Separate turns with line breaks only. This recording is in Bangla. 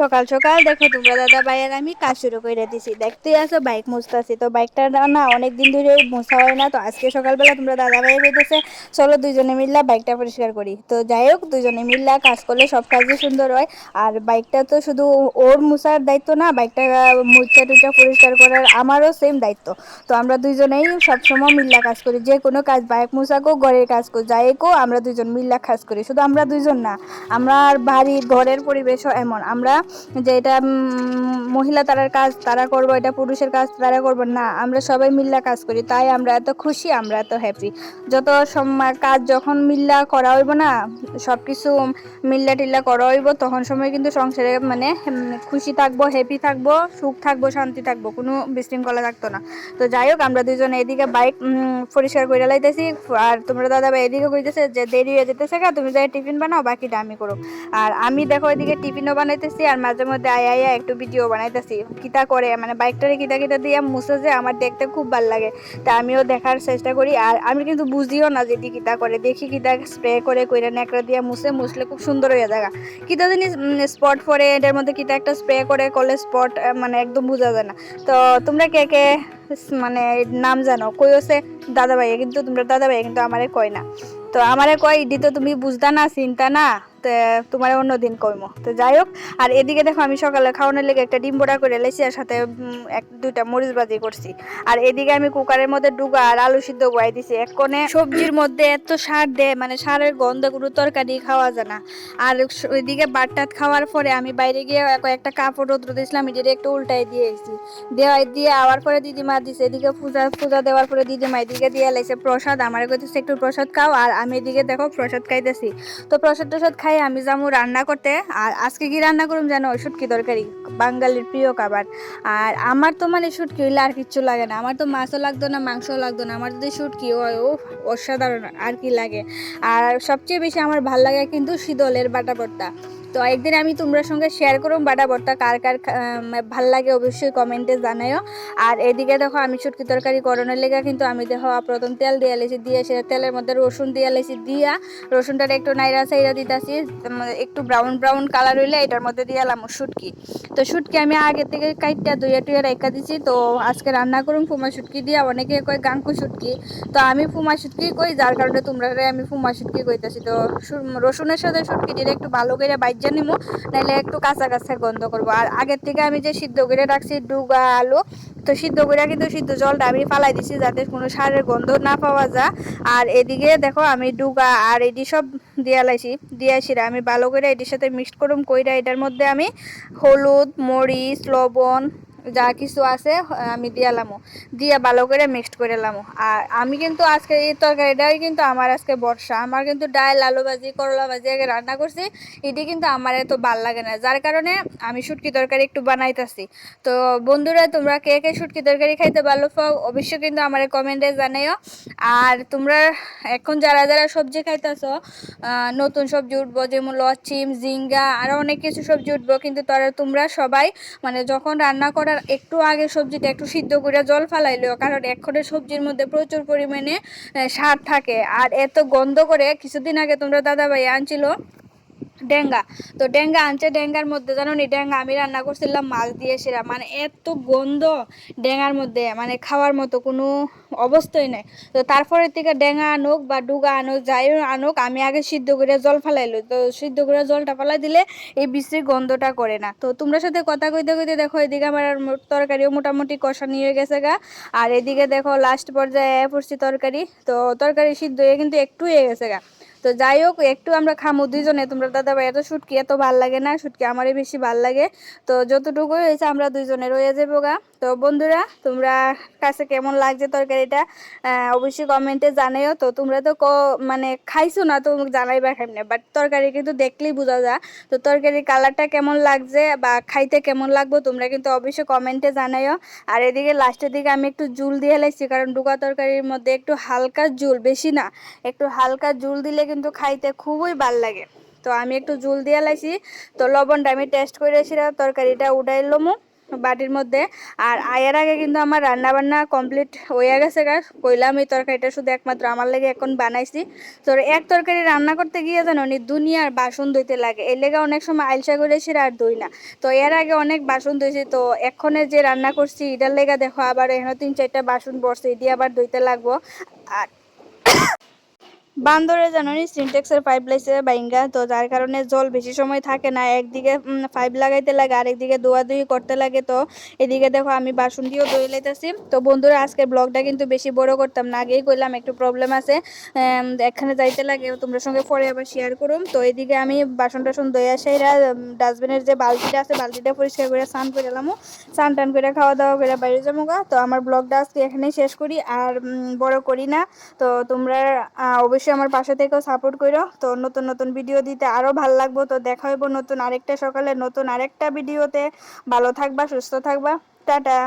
সকাল সকাল দেখো তোমরা দাদা ভাইয়ের আমি কাজ শুরু করে দিছি। দেখতে আসো বাইক মুছতেছি তো বাইকটা না অনেক দিন ধরে মোছা হয় না। তো আজকে সকালবেলা তোমরা দাদা ভাইয়ের কইতেছে চলো দুজনে মিল্লা বাইকটা পরিষ্কার করি। তো যাই হোক দুজনে মিল্লা কাজ করলে সব কাজই সুন্দর হয়। আর বাইকটা তো শুধু ওর মুছার দায়িত্ব না বাইকটা মুচা টুচা পরিষ্কার করার আমারও সেম দায়িত্ব। তো আমরা দুজনেই সবসময় মিল্লা কাজ করি। যে কোনো কাজ বাইক মুছাকো ঘরের কাজ করি যাই কো আমরা দুজন মিল্লা কাজ করি। শুধু আমরা দুজন না, আমার বাড়ির, ঘরের পরিবেশও এমন। আমরা যে এটা মহিলা তারার কাজ, তারা করব, এটা পুরুষের কাজ, তারা করব না। আমরা সবাই মিল্লা কাজ করি, তাই আমরা এত খুশি, আমরা এত হ্যাপি যত কাজ যখন মিল্লা করা হইব না সব কিছু মিল্লা টিল্লা করা হইব, তখন সময় কিন্তু সংসারে মানে খুশি থাকব হ্যাপি থাকব, সুখ থাকব, শান্তি থাকব, কোনো বিশৃঙ্খলা থাকতো না। তো যাই হোক, আমরা দুজনে এদিকে বাইক পরিষ্কার করে লাইতেছি। আর তোমরা দাদা ভাই এদিকে কইতেছে যে দেরি হয়ে যেতেছে তুমি যাই টিফিন বানাও, বাকিটা আমি করো আর আমি দেখো এদিকে টিফিনও বানাইতেছি আর মাঝে মধ্যে আয়া আয়া একটু ভিডিও বানাইতেছি। কিতা করে? মানে বাইকটারে কিতা কিতা দিয়ে মুছে যে আমার দেখতে খুব ভালো লাগে। তা আমিও দেখার চেষ্টা করি। আর আমি কিন্তু বুঝিও না যে কিতা করে। দেখি কিতা স্প্রে করে, কইরা নেকড়া দিয়ে মুছে, মুছলে খুব সুন্দর হয়ে যায় কিতা জিনিস স্পট পরে এটার মধ্যে কিতা একটা স্প্রে করে, করলে স্পট মানে একদম বোঝা যায় না। তো তোমরা কে কে মানে নাম জানো? কই হচ্ছে দাদা ভাইয়া কিন্তু তোমরা দাদা ভাইয়া কিন্তু আমারে কয় না। তো আমারে কয় ইডি তো তুমি বুঝতা না, চিন্তা না। তোমার অন্যদিন কইমো। তো যাই হোক আর এদিকে দেখো আমি সকালে খাওয়ানোর লেগে একটা ডিম বোড়া করে লেছি আর সাথে এক, দুইটা মরিচ বাজি করছি। আর এদিকে আমি কুকারের মধ্যে ডুগা আর আলু সিদ্ধ গুয়াই দিছি। এক কোণে সবজির মধ্যে এত সার দেয় মানে সারের গন্ধ কোনো তরকারি খাওয়া যায় না। আর ওইদিকে বাটটাত খাওয়ার পরে আমি বাইরে গিয়ে একটা কাপড় রোদ্র দিয়েছিলাম, এটি একটু উল্টাই এসেছি দেওয়াই দিয়ে আওয়ার পরে দিদিমা দিছে, এদিকে পূজা পূজা দেওয়ার পরে দিদিমা এদিকে দিয়ে লাইছে প্রসাদ। আমার কইতেছে, একটু প্রসাদ খাও। আর আমি এদিকে দেখো প্রসাদ খাইতেছি। তো প্রসাদ টসাদ খাই আমি যাব রান্না করতে। আর আজকে কি রান্না করুম জানো? শুটকি দরকারি বাঙালির প্রিয় খাবার। আর আমার তো মানে শুটকি হইলে আর কিচ্ছু লাগে না। আমার তো মাছও লাগতো না, মাংসও লাগতো না। আমার যদি শুটকি হয় ও অসাধারণ আর কি লাগে। আর সবচেয়ে বেশি আমার ভালো লাগে কিন্তু শীতলের বাটা ভর্তা। তো একদিন আমি তোমরা সঙ্গে শেয়ার করুম বাটা ভর্তা কার কার ভালো লাগে অবশ্যই কমেন্টে জানাইও আর এদিকে দেখো আমি চুটকি তরকারি করণের লেগে কিন্তু আমি দেখো প্রথম তেল দিয়ে লেছি, দিয়ে সে তেলের মধ্যে রসুন দিয়ে লেছি, দিয়া রসুনটার একটু নাইরা সাইরা দিতেছি একটু ব্রাউন ব্রাউন কালার হইলে এটার মধ্যে দিয়ে এলাম শুটকি। তো শুটকি আমি আগে থেকে কাইটটা দুইয়া টুইয়া রেখা দিছি, তো আজকে রান্না করুন ফুমা শুটকি দিয়া, অনেকে কয় গাঙ্কু শুটকি। তো আমি ফুমা শুটকি কই, যার কারণে তোমরা আমি ফুমা শুটকি কইতাছি। তো রসুনের সাথে শুটকি দিয়ে একটু ভালো করে বাইর ভেজে নিব নাহলে একটু কাঁচা কাঁচা গন্ধ করব। আর আগের থেকে আমি যে সিদ্ধ করে রাখছি ডুগা আলু, তো সিদ্ধ করে কিন্তু সিদ্ধ জলটা আমি ফালাই দিছি যাতে কোনো সারের গন্ধ না পাওয়া যায়। আর এদিকে দেখো আমি ডুগা আর এটি সব দিয়া লাইছি দিয়েছি আমি ভালো করে এটির সাথে মিক্সড করুম, কইরা এটার মধ্যে আমি হলুদ, মরিচ, লবণ যা কিছু আছে আমি দিয়ালামো দিয়ে ভালো করে মিক্সড করে এলামো আর আমি কিন্তু আজকে এই তরকারিটাই কিন্তু আমার আজকে বর্ষা। আমার কিন্তু ডাল আলু ভাজি করলা ভাজি আগে রান্না করছি। এটি কিন্তু আমার এত ভালো লাগে না। যার কারণে আমি শুটকি তরকারি একটু বানাইতেছি। তো বন্ধুরা, তোমরা কে কে শুটকি তরকারি খাইতে ভালো পাও, অবশ্যই কিন্তু আমার কমেন্টে জানাইও। আর তোমরা এখন যারা যারা সবজি খাইতেছ নতুন সবজি উঠবো, যেমন লচিম জিঙ্গা আরও অনেক কিছু সবজি উঠবো, কিন্তু তারা তোমরা সবাই মানে যখন রান্না করার একটু আগে সবজিটা একটু সিদ্ধ করে জল ফালাইল কারণ এক্ষণে সবজির মধ্যে প্রচুর পরিমাণে সার থাকে। আর এত গন্ধ করে, কিছুদিন আগে তোমরা দাদাভাই আনছিল ডেঙ্গা। তো ডেঙ্গা আনছে, ডেঙ্গার মধ্যে জানো নি, ডেঙ্গা আমি রান্না করছিলাম মাছ দিয়ে সেরা। মানে এত গন্ধ ডেঙ্গার মধ্যে মানে খাওয়ার মতো কোনো অবস্থাই নাই। তো তারপরের থেকে ডেঙ্গা আনুক বা ডুগা আনুক, যাই আনুক, আমি আগে সিদ্ধ করে জল ফালাইলো তো সিদ্ধ করে জলটা ফালাই দিলে এই বিশ্রী গন্ধটা করে না। তো তোমরা সাথে কথা কইতে কইতে দেখো, এদিকে আমার তরকারিও মোটামুটি কষা নিয়ে গেছে গা। আর এদিকে দেখো লাস্ট পর্যায়ে পড়ছি তরকারি। তো তরকারি সিদ্ধ হয়ে কিন্তু একটু হয়ে গেছে গা। তো যাই হোক, একটু আমরা খামু দুইজনে। তোমরা দাদা ভাই এত শুটকি এত ভালো লাগে না শুটকি আমারই বেশি ভালো লাগে। তো যতটুকু হয়েছে আমরা দুইজনে রয়ে যাব গা। তো বন্ধুরা, তোমরা কাছে কেমন লাগছে তরকারিটা অবশ্যই কমেন্টে জানাইও। তো তোমরা তো মানে খাইছো না তো জানাইবা খাইনি বাট তরকারি কিন্তু দেখলেই বোঝা যায়। তো তরকারির কালারটা কেমন লাগছে বা খাইতে কেমন লাগবো, তোমরা কিন্তু অবশ্যই কমেন্টে জানাইও। আর এদিকে লাস্টের দিকে আমি একটু জুল দিয়ে লাইছি, কারণ ডুকা তরকারির মধ্যে একটু হালকা জুল, বেশি না। একটু হালকা জুল দিলে কিন্তু খাইতে খুবই ভালো লাগে। তো আমি একটু জুল দিয়ে লাইছি। তো লবণটা আমি টেস্ট করে তরকারিটা উঠাইলামও বাটির মধ্যে। আর আয়ের আগে কিন্তু আমার রান্না বান্না কমপ্লিট হয়ে গেছে গা। কইলাম এই তরকারিটা শুধু একমাত্র আমার লেগে এখন বানাইছি। তো এক তরকারি রান্না করতে গিয়ে জানো নি দুনিয়ার বাসন ধুইতে লাগে। এর লেগে অনেক সময় আলসা করেছি আর ধুই না। তো এর আগে অনেক বাসন ধুইছি। তো এক্ষণে যে রান্না করছি, এটার লেগে দেখো আবার এখানে তিন চারটা বাসন পড়ছে এটি আবার ধুইতে লাগবো। আর বান্দরে জানি সিনটেক্সের পাইপ লাইছে বাইঙ্গা তো যার কারণে জল বেশি সময় থাকে না। একদিকে পাইপ লাগাইতে লাগে আরেকদিকে ধোয়াধুয়ি করতে লাগে। তো এদিকে দেখো আমি বাসন দিয়েও ধুয়ে লাইতেছি। তো বন্ধুরা আজকের ব্লগটা কিন্তু বেশি বড় করতাম না। আগেই করলাম একটু প্রবলেম আছে। এখানে যাইতে লাগে তোমরা সঙ্গে পরে আবার শেয়ার করুম। তো এদিকে আমি বাসন টাসন ধুয়ে আসাইরা ডাস্টবিনের যে বালতিটা আছে বালতিটা পরিষ্কার করে স্নান করে এলাম। স্নান টান করে খাওয়া দাওয়া করে বাইরে যাব তো আমার ব্লগটা আজকে এখানেই শেষ করি। আর বড় করি না। তো তোমরা আহ, অবশ্যই আমার পাশে থেকেও সাপোর্ট করো তো নতুন নতুন ভিডিও দিতে আরও ভালো লাগবো। তো দেখা হইব নতুন আরেকটা সকালে নতুন আরেকটা ভিডিওতে ভালো থাকবা, সুস্থ থাকবা। টাটা।